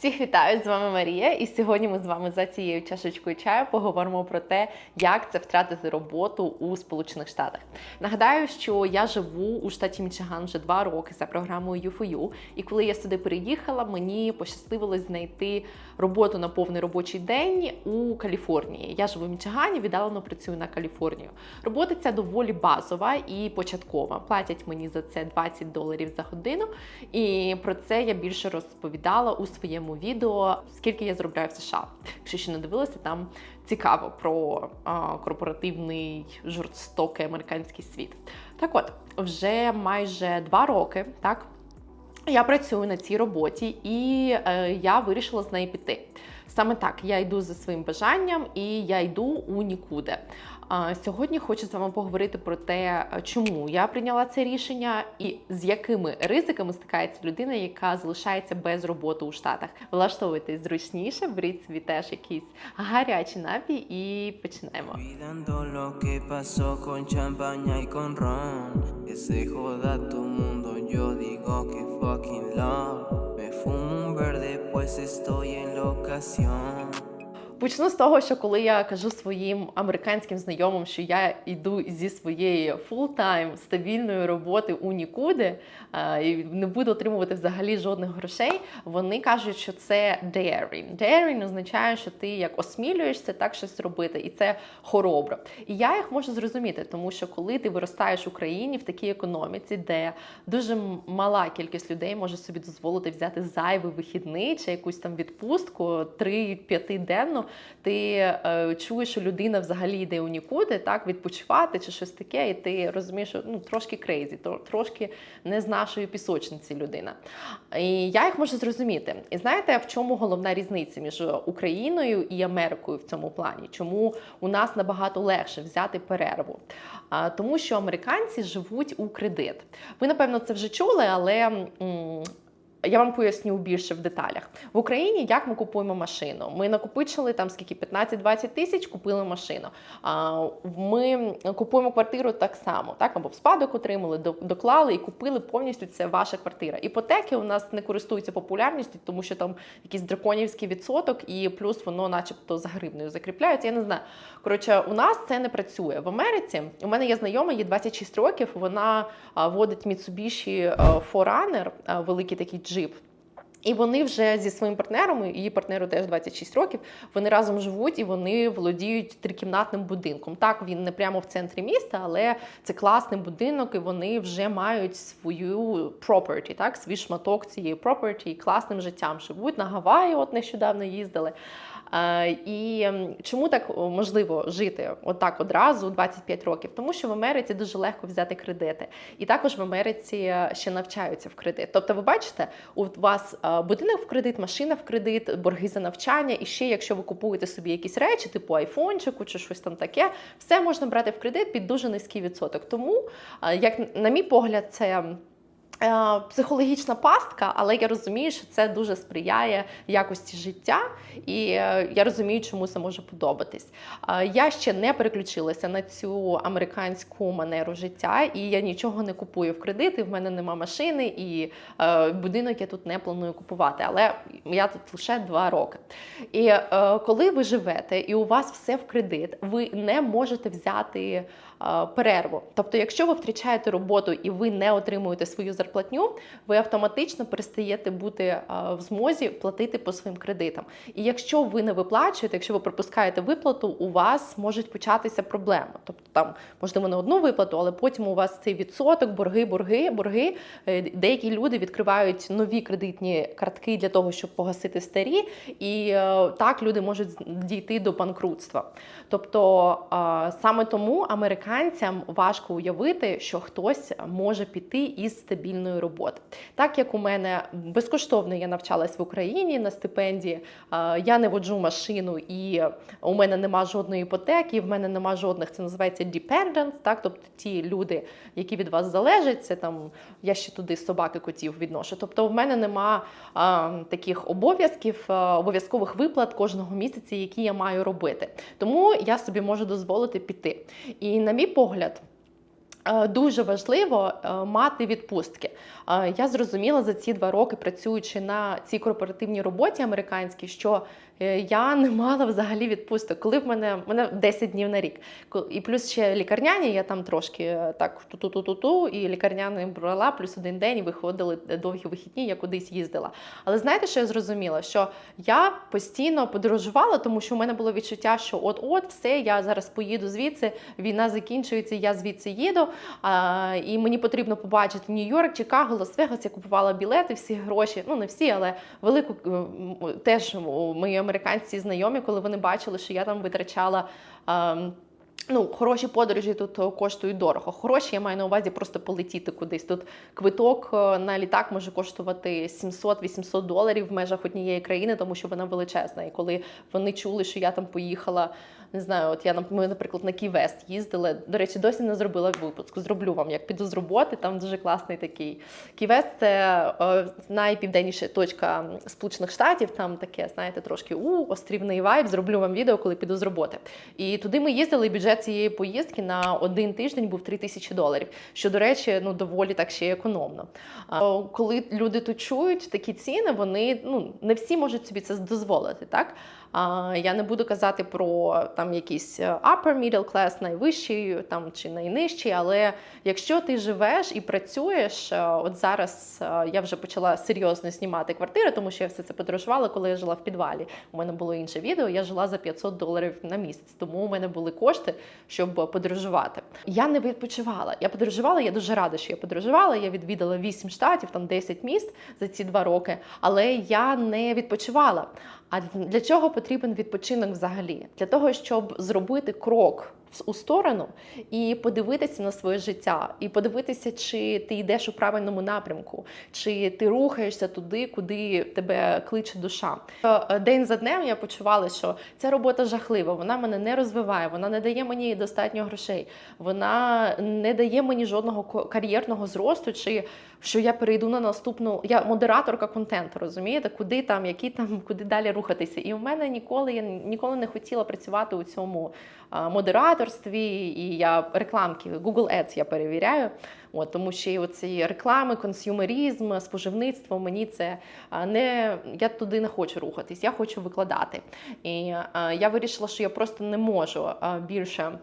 Всіх вітаю з вами Марія, і сьогодні ми з вами за цією чашечкою чаю поговоримо про те, як це втратити роботу у Сполучених Штатах. Нагадаю, що я живу у штаті Мічиган вже два роки за програмою U4U, і коли я сюди переїхала, мені пощасливилось знайти роботу на повний робочий день у Каліфорнії. Я живу в Мічигані, віддалено працюю на Каліфорнію. Робота ця доволі базова і початкова. Платять мені за це 20 доларів за годину, і про це я більше розповідала у своєму відео, скільки я заробляю в США. Якщо ще не дивилися, там цікаво про а, корпоративний жорстокий американський світ. Так от, вже майже два роки, так. Я працюю на цій роботі, і е, я вирішила з неї піти. Саме так, я йду за своїм бажанням і я йду у нікуди. Сьогодні хочу з вами поговорити про те, чому я прийняла це рішення і з якими ризиками стикається людина, яка залишається без роботи у Штатах. Влаштовуйтесь зручніше, беріть собі теж якийсь гарячий напій і почнемо. Fucking love. Me fumo un verde, pues estoy en la ocasión. Почну з того, що коли я кажу своїм американським знайомим, що я йду зі своєї фултайм стабільної роботи у нікуди і не буду отримувати взагалі жодних грошей, вони кажуть, що це daring. Daring означає, що ти як осмілюєшся так щось робити, і це хоробро. І я їх можу зрозуміти, тому що коли ти виростаєш в Україні в такій економіці, де дуже мала кількість людей може собі дозволити взяти зайвий вихідний чи якусь там відпустку 3-5 денну, ти е, чуєш, що людина взагалі йде у нікуди, так відпочивати чи щось таке, і ти розумієш, що ну трошки крейзі, трошки не з нашої пісочниці людина. І я їх можу зрозуміти. І знаєте, в чому головна різниця між Україною і Америкою в цьому плані? Чому у нас набагато легше взяти перерву? А, Тому що американці живуть у кредит. Ви, напевно, це вже чули, але. м, я вам поясню більше в деталях. В Україні як ми купуємо машину? Ми накопичили там скільки 15-20 тисяч, купили машину. Ми купуємо квартиру так само, так або в спадок отримали, доклали і купили повністю це ваша квартира. Іпотеки у нас не користуються популярністю, тому що там якийсь драконівський відсоток, і плюс воно, начебто, за гривнею закріпляється. Я не знаю. Коротше, у нас це не працює в Америці. У мене є знайома, їй 26 років. Вона водить Mitsubishi Forerunner, великий такий джип. І вони вже зі своїм партнером, її партнеру теж 26 років. Вони разом живуть і вони володіють трикімнатним будинком. Так, він не прямо в центрі міста, але це класний будинок, і вони вже мають свою property, так, свій шматок цієї property, класним життям живуть на Гаваї. От нещодавно їздили. Е, І чому так можливо жити отак одразу 25 років? Тому що в Америці дуже легко взяти кредити, і також в Америці ще навчаються в кредит. Тобто, ви бачите, у вас е, будинок в кредит, машина в кредит, борги за навчання, і ще якщо ви купуєте собі якісь речі, типу айфончику чи щось там таке, все можна брати в кредит під дуже низький відсоток. Тому, е, як на мій погляд, це. Е, Психологічна пастка, але я розумію, що це дуже сприяє якості життя, і е, я розумію, чому це може подобатись. Е, Я ще не переключилася на цю американську манеру життя, і я нічого не купую в кредит, і в мене нема машини, і будинок я тут не планую купувати. Але я тут лише два роки. І коли ви живете і у вас все в кредит, ви не можете взяти перерву. Тобто, якщо ви втрачаєте роботу і ви не отримуєте свою зарплатню, ви автоматично перестаєте бути в змозі платити по своїм кредитам. І якщо ви не виплачуєте, якщо ви пропускаєте виплату, у вас можуть початися проблеми. Тобто там можливо не одну виплату, але потім у вас цей відсоток, борги, борги, борги. Е, Деякі люди відкривають нові кредитні картки для того, щоб погасити старі, і е, так люди можуть дійти до банкрутства. Тобто саме тому американцям важко уявити, що хтось може піти із стабільної роботи. Так як у мене безкоштовно я навчалась в Україні на стипендії, я не воджу машину і у мене нема жодної іпотеки, в мене нема жодних, це називається dependents, так, тобто ті люди, які від вас залежать, це там я ще туди собаки котів відношу. Тобто в мене нема а, таких обов'язків, обов'язкових виплат кожного місяця, які я маю робити. Тому я собі можу дозволити піти. І на мій погляд. Е, Дуже важливо е, мати відпустки. Е, Я зрозуміла за ці два роки, працюючи на цій корпоративній роботі американській, що я не мала взагалі відпусток. Коли в мене в мене 10 днів на рік, і плюс ще лікарняні, я там трошки так ту-ту-ту-ту-ту, і лікарняний брала, плюс один день і виходили довгі вихідні, я кудись їздила. Але знаєте, що я зрозуміла? Що я постійно подорожувала, тому що у мене було відчуття, що от-от, все, я зараз поїду звідси, війна закінчується, я звідси їду. І мені потрібно побачити Нью-Йорк, Чикаго, Лас-Вегас. Я купувала білети, всі гроші. Ну не всі, але велику е, теж мої американські знайомі, коли вони бачили, що я там витрачала. Ну, хороші подорожі тут е, коштують дорого. Хороші, я маю на увазі просто полетіти кудись. Тут квиток е, на літак може коштувати 700-800 доларів в межах однієї країни, тому що вона величезна. І коли вони чули, що я там поїхала, не знаю, от я ми, наприклад, на Кій-Вест їздили. До речі, досі не зробила випуск. Зроблю вам, як піду з роботи. Там дуже класний такий. Кій-Вест – це е, найпівденніша точка Сполучених Штатів. Там таке, знаєте, трошки у острівний вайб. Зроблю вам відео, коли піду з роботи. І туди ми їздили. Бюджет цієї поїздки на один тиждень був 3 тисячі доларів. Що, до речі, ну доволі так ще й економно. А, Коли люди тут чують такі ціни, вони ну не всі можуть собі це дозволити, так. Я не буду казати про там якийсь е, upper middle class, найвищий там чи найнижчий, але якщо ти живеш і працюєш, е, от зараз е, я вже почала серйозно знімати квартири, тому що я все це подорожувала, коли я жила в підвалі. У мене було інше відео. Я жила за 500 доларів на місяць, тому у мене були кошти, щоб подорожувати. Я не відпочивала. Я подорожувала. Я дуже рада, що я подорожувала. Я відвідала 8 штатів, там 10 міст за ці два роки, але я не відпочивала. А для чого потрібен відпочинок взагалі? Для того, щоб зробити крок у сторону і подивитися на своє життя, і подивитися, чи ти йдеш у правильному напрямку, чи ти рухаєшся туди, куди тебе кличе душа. Е, День за днем я почувала, що ця робота жахлива, вона мене не розвиває, вона не дає мені достатньо грошей, вона не дає мені жодного кар'єрного зросту, чи що я перейду на наступну. Я модераторка контенту, розумієте, куди там, які там, куди далі рухатися. І в мене ніколи я ніколи не хотіла працювати у цьому а, модераторстві. І я рекламки Google Ads я перевіряю. От, тому що і оці реклами, консюмерізм, споживництво мені це не я туди не хочу рухатись, я хочу викладати. І я вирішила, що я просто не можу більше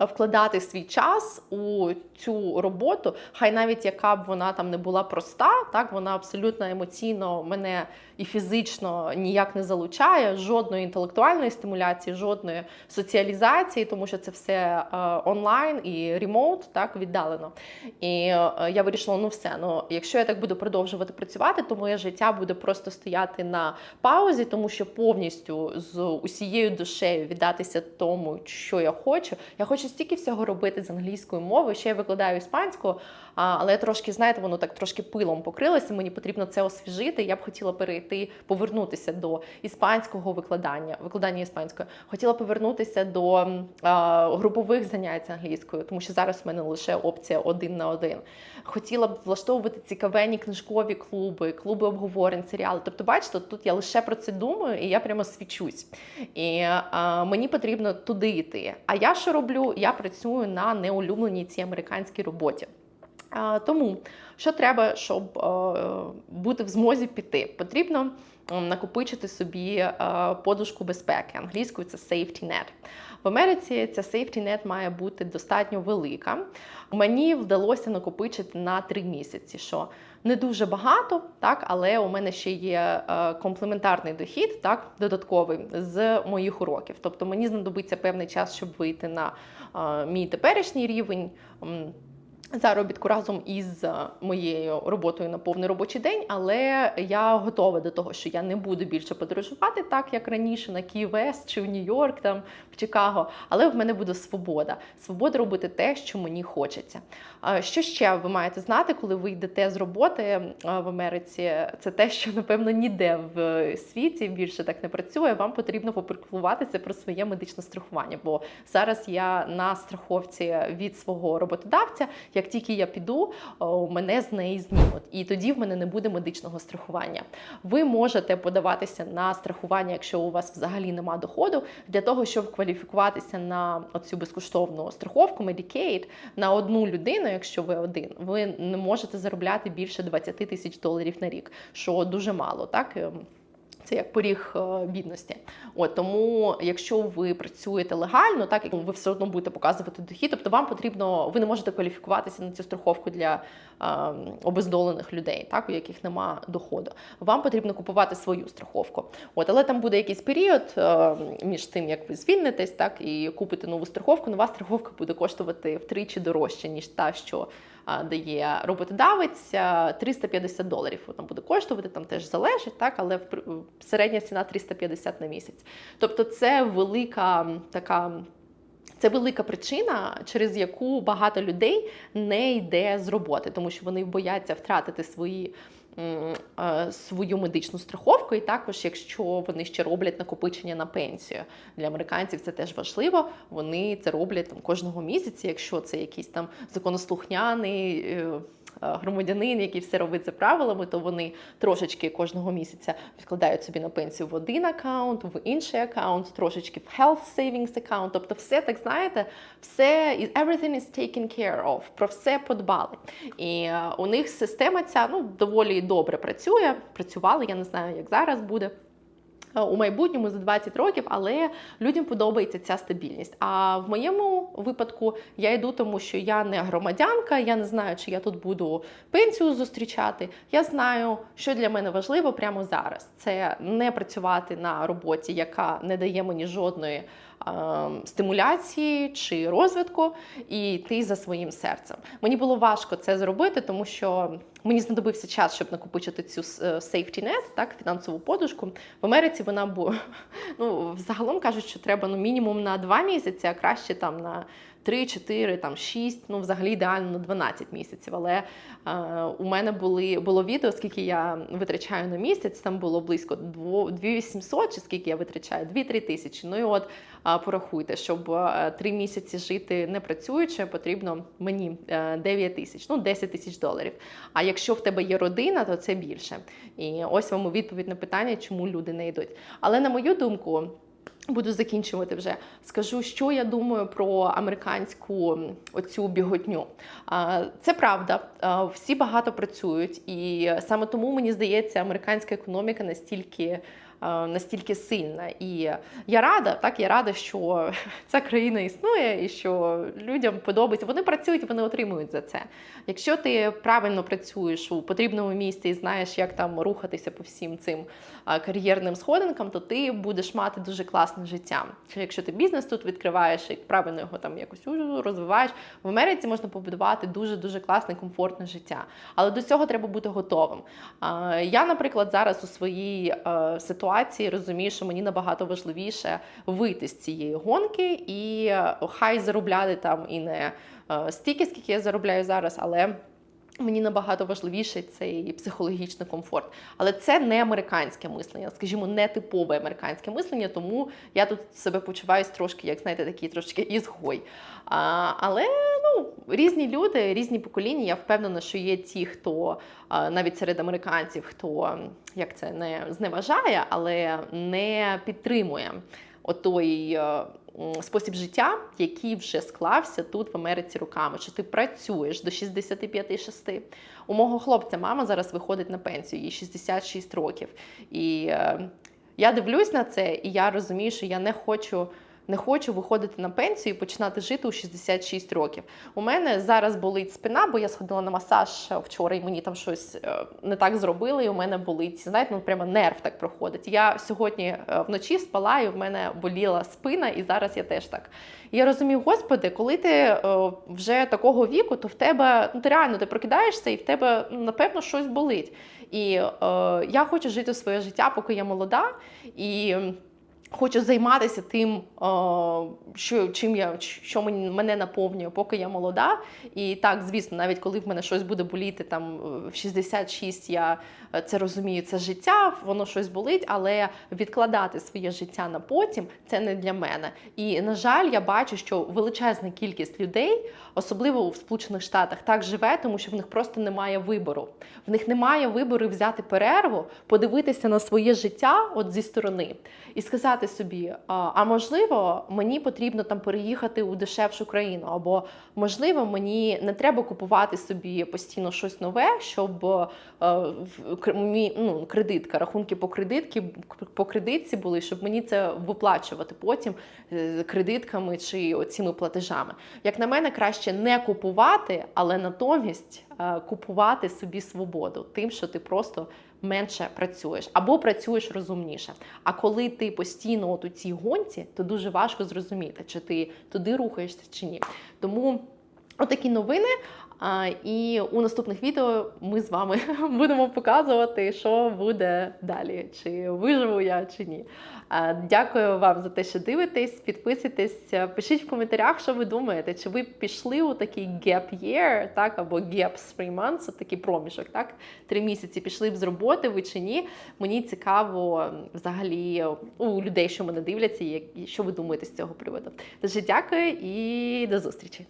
вкладати свій час у цю роботу, хай навіть яка б вона там не була проста, так вона абсолютно емоційно мене і фізично ніяк не залучає, жодної інтелектуальної стимуляції, жодної соціалізації, тому що це все е, онлайн і ремоут, так віддалено. І е, я вирішила, ну все, ну якщо я так буду продовжувати працювати, то моє життя буде просто стояти на паузі, тому що повністю з усією душею віддатися тому, що я хочу. Я хочу стільки всього робити з англійською мовою. Ще я викладаю іспанську, але трошки, знаєте, воно так трошки пилом покрилося. Мені потрібно це освіжити. Я б хотіла перейти, повернутися до іспанського викладання, викладання іспанською. Хотіла повернутися до а, групових занять англійською, тому що зараз в мене лише опція один на один. Хотіла б влаштовувати цікавенні книжкові клуби, клуби обговорень, серіали. Тобто, бачите, тут я лише про це думаю, і я прямо свічусь. І а, мені потрібно туди йти. А я що роблю? Я працюю на неулюбленій цій американській роботі. Тому що треба, щоб е, бути в змозі піти? Потрібно накопичити собі е, подушку безпеки. Англійською це safety net. В Америці ця safety net має бути достатньо велика. Мені вдалося накопичити на три місяці, що не дуже багато, так, але у мене ще є е, комплементарний дохід, так, додатковий з моїх уроків. Тобто мені знадобиться певний час, щоб вийти на е, мій теперішній рівень. Заробітку разом із е, моєю роботою на повний робочий день, але я готова до того, що я не буду більше подорожувати так, як раніше, на Київ Вест чи в Нью-Йорк, там в Чикаго. Але в мене буде свобода. Свобода робити те, що мені хочеться. Що ще ви маєте знати, коли ви йдете з роботи е, в Америці? Це те, що напевно ніде в світі більше так не працює. Вам потрібно попіклуватися про своє медичне страхування. Бо зараз я на страховці від свого роботодавця, як тільки я піду, мене з неї знімуть, і тоді в мене не буде медичного страхування. Ви можете подаватися на страхування, якщо у вас взагалі нема доходу, для того, щоб кваліфікуватися на оцю безкоштовну страховку Medicaid на одну людину, якщо ви один, ви не можете заробляти більше 20 тисяч доларів на рік, що дуже мало, так. Це як поріг е, бідності. От тому, якщо ви працюєте легально, так ви все одно будете показувати дохід, тобто вам потрібно, ви не можете кваліфікуватися на цю страховку для е, обездолених людей, так у яких нема доходу. Вам потрібно купувати свою страховку. От, але там буде якийсь період е, між тим, як ви звільнитесь, так і купите нову страховку. Нова страховка буде коштувати втричі дорожче ніж та, що дає роботодавець 350 доларів. Вона буде коштувати, там теж залежить, так, але середня ціна 350 на місяць. Тобто це велика така. Це велика причина, через яку багато людей не йде з роботи, тому що вони бояться втратити свої. Е, Свою медичну страховку, і також, якщо вони ще роблять накопичення на пенсію для американців, це теж важливо. Вони це роблять там кожного місяця, якщо це якийсь там законослухняний е, громадянин, який все робить за правилами, то вони трошечки кожного місяця відкладають собі на пенсію в один аккаунт, в інший аккаунт, трошечки в health savings аккаунт. Тобто, все так знаєте, все everything is taken care of, про все подбали. І е, у них система ця ну доволі добре працює. Працювала, я не знаю, як зараз буде. Е, У майбутньому за 20 років, але людям подобається ця стабільність. А в моєму випадку я йду, тому що я не громадянка, я не знаю, чи я тут буду пенсію зустрічати. Я знаю, що для мене важливо прямо зараз. Це не працювати на роботі, яка не дає мені жодної стимуляції чи розвитку, і йти за своїм серцем. Мені було важко це зробити, тому що мені знадобився час, щоб накопичити цю е, safety net, так, фінансову подушку. В Америці вона була ну, взагалом кажуть, що треба ну, мінімум на 2 місяці, а краще там на 3, 4, там 6, ну взагалі ідеально на 12 місяців. Але е, у мене були було відео, скільки я витрачаю на місяць. Там було близько 2800, чи скільки я витрачаю, 2-3 тисячі. Ну і от е, порахуйте, щоб 3 місяці жити не працюючи, потрібно мені е, 9 тисяч, ну 10 тисяч доларів. А якщо в тебе є родина, то це більше. І ось вам відповідь на питання, чому люди не йдуть. Але на мою думку. Буду закінчувати вже. Скажу, що я думаю про американську оцю біготню. Це правда, всі багато працюють, і саме тому мені здається, американська економіка настільки. А, Настільки сильна, і я рада, так я рада, що ця країна існує і що людям подобається. Вони працюють, вони отримують за це. Якщо ти правильно працюєш у потрібному місці і знаєш, як там рухатися по всім цим кар'єрним сходинкам, то ти будеш мати дуже класне життя. Якщо ти бізнес тут відкриваєш і правильно його там якось розвиваєш, в Америці можна побудувати дуже дуже класне, комфортне життя. Але до цього треба бути готовим. Я, наприклад, зараз у своїй е, ситуації розумію, що мені набагато важливіше вийти з цієї гонки і е, хай заробляти там і не е, стільки, скільки я заробляю зараз, але. Мені набагато важливіший цей психологічний комфорт. Але це не американське мислення, скажімо, не типове американське мислення, тому я тут себе почуваюся трошки, як знаєте, такий трошки ізгой. А, але ну, різні люди, різні покоління. Я впевнена, що є ті, хто навіть серед американців, хто як це не зневажає, але не підтримує отой. е, Спосіб життя, який вже склався тут в Америці руками, що ти працюєш до 65-6. У мого хлопця мама зараз виходить на пенсію, їй 66 років. І е, я дивлюсь на це, і я розумію, що я не хочу. Не хочу виходити на пенсію і починати жити у 66 років. У мене зараз болить спина, бо я сходила на масаж вчора, і мені там щось е, не так зробили. І у мене болить, знаєте, ну прямо нерв так проходить. Я сьогодні е, вночі спала, і в мене боліла спина, і зараз я теж так. Я розумію, господи, коли ти е, вже такого віку, то в тебе ну ти реально ти прокидаєшся, і в тебе ну, напевно щось болить. І е, я хочу жити своє життя, поки я молода. І Хочу займатися тим, що чим я що мене наповнює, поки я молода. І так, звісно, навіть коли в мене щось буде боліти там в 66, я е, це розумію, це життя, воно щось болить, але відкладати своє життя на потім це не для мене. І на жаль, я бачу, що величезна кількість людей, особливо в Сполучених Штатах, так живе, тому що в них просто немає вибору. В них немає вибору взяти перерву, подивитися на своє життя от зі сторони і сказати собі: а, а можливо, мені потрібно там переїхати у дешевшу країну, або можливо, мені не треба купувати собі постійно щось нове, щоб е, ну, кредитка, рахунки по кредитки по кредитці були, щоб мені це виплачувати потім е, кредитками чи оціми платежами. Як на мене, краще не купувати, але натомість е, купувати собі свободу, тим, що ти просто менше працюєш або працюєш розумніше. А коли ти постійно от у цій гонці, то дуже важко зрозуміти, чи ти туди рухаєшся чи ні. Тому отакі новини. І у наступних відео ми з вами будемо показувати, що буде далі, чи виживу я чи ні. Дякую вам за те, що дивитесь. Підписуйтесь, пишіть в коментарях, що ви думаєте, чи ви пішли у такий gap year, так, або gap three months, такий проміжок, так, три місяці пішли б з роботи, ви чи ні. Мені цікаво взагалі у людей, що мене дивляться, що ви думаєте з цього приводу. Дуже дякую і до зустрічі.